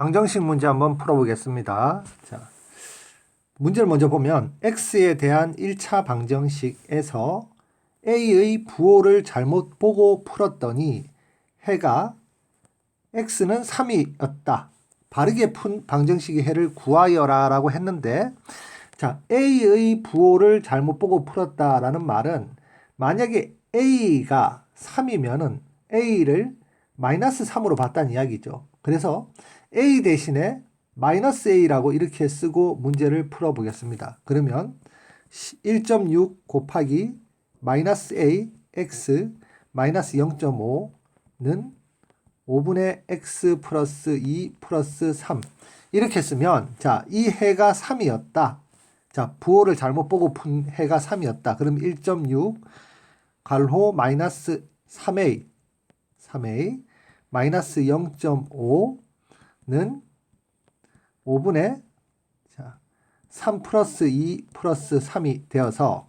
방정식 문제 한번 풀어보겠습니다. 자, 문제를 먼저 보면 x에 대한 1차 방정식에서 a의 부호를 잘못 보고 풀었더니 해가 x는 3이었다. 바르게 푼 방정식의 해를 구하여라 라고 했는데 자, a의 부호를 잘못 보고 풀었다라는 말은 만약에 a가 3이면은 a를 마이너스 3으로 봤다는 이야기죠. 그래서 a 대신에 마이너스 a라고 이렇게 쓰고 문제를 풀어보겠습니다. 그러면 1.6 곱하기 마이너스 a x 마이너스 0.5는 5분의 x 플러스 2 플러스 3 이렇게 쓰면 자 이 해가 3이었다. 자 부호를 잘못 보고 푼 해가 3이었다. 그럼 1.6 갈호 마이너스 3a 3a 마이너스 0.5는 5분의 자, 3 플러스 2 플러스 3이 되어서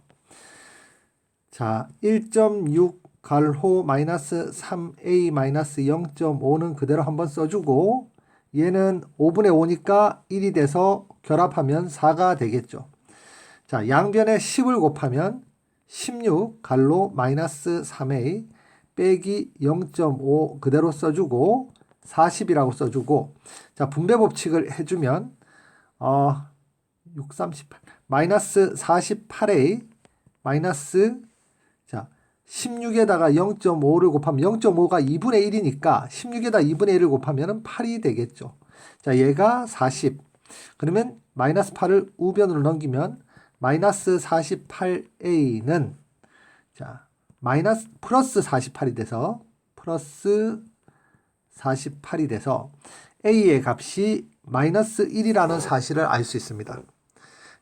자, 1.6 갈호 마이너스 3a 마이너스 0.5는 그대로 한번 써주고 얘는 5분의 5니까 1이 돼서 결합하면 4가 되겠죠. 자, 양변에 10을 곱하면 16 갈로 마이너스 3a 빼기 0.5 그대로 써주고 40이라고 써주고 자 분배 법칙을 해주면 어, 6, 38 마이너스 48a 마이너스 자 16에다가 0.5를 곱하면 0.5가 2분의 1이니까 16에다 2분의 1을 곱하면 8이 되겠죠. 자 얘가 40 그러면 마이너스 8을 우변으로 넘기면 마이너스 48a는 자 마이너스 플러스 48이 돼서 플러스 48이 돼서 a의 값이 마이너스 1이라는 사실을 알 수 있습니다.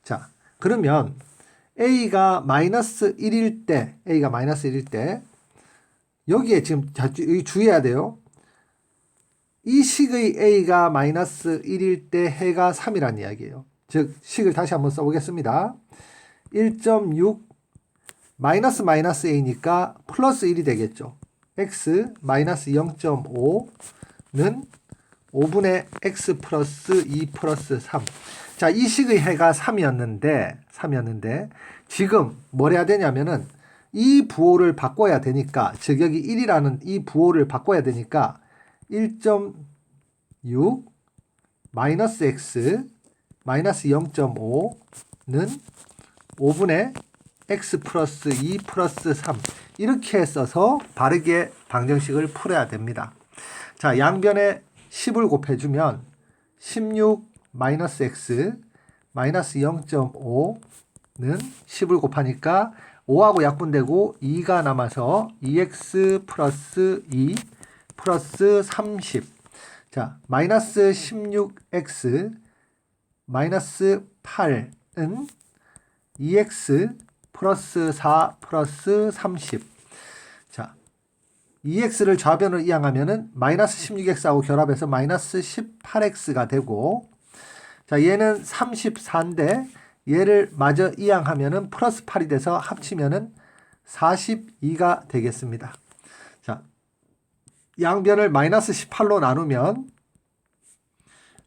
자 그러면 a가 마이너스 1일 때 a가 마이너스 1일 때 여기에 지금 자, 여기 주의해야 돼요. 이 식의 a가 마이너스 1일 때 해가 3이라는 이야기예요. 즉 식을 다시 한번 써보겠습니다. 1.6 마이너스 마이너스 a니까 플러스 1이 되겠죠. x 마이너스 0.5는 5분의 x 플러스 2 플러스 3. 자, 이 식의 해가 3이었는데, 3이었는데, 지금 뭘 해야 되냐면은 이 부호를 바꿔야 되니까, 즉, 여기 1이라는 이 부호를 바꿔야 되니까, 1.6 마이너스 x 마이너스 0.5는 5분의 x 플러스 2 플러스 3 이렇게 써서 바르게 방정식을 풀어야 됩니다. 자 양변에 10을 곱해주면 16 마이너스 x 마이너스 0.5는 10을 곱하니까 5하고 약분되고 2가 남아서 2x 플러스 2 플러스 30. 자, 마이너스 16x 마이너스 8은 2x 플러스 4 플러스 30. 자, 2x를 좌변으로 이항하면은 마이너스 16x하고 결합해서 마이너스 18x가 되고 자, 얘는 34인데 얘를 마저 이항하면은 플러스 8이 돼서 합치면은 42가 되겠습니다. 자, 양변을 마이너스 18로 나누면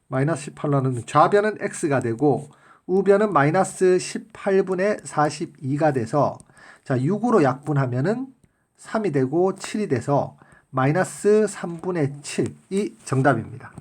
마이너스 18로 나누면 좌변은 x가 되고 우변은 마이너스 18분의 42가 돼서 자 6으로 약분하면은 3이 되고 7이 돼서 마이너스 3분의 7이 정답입니다.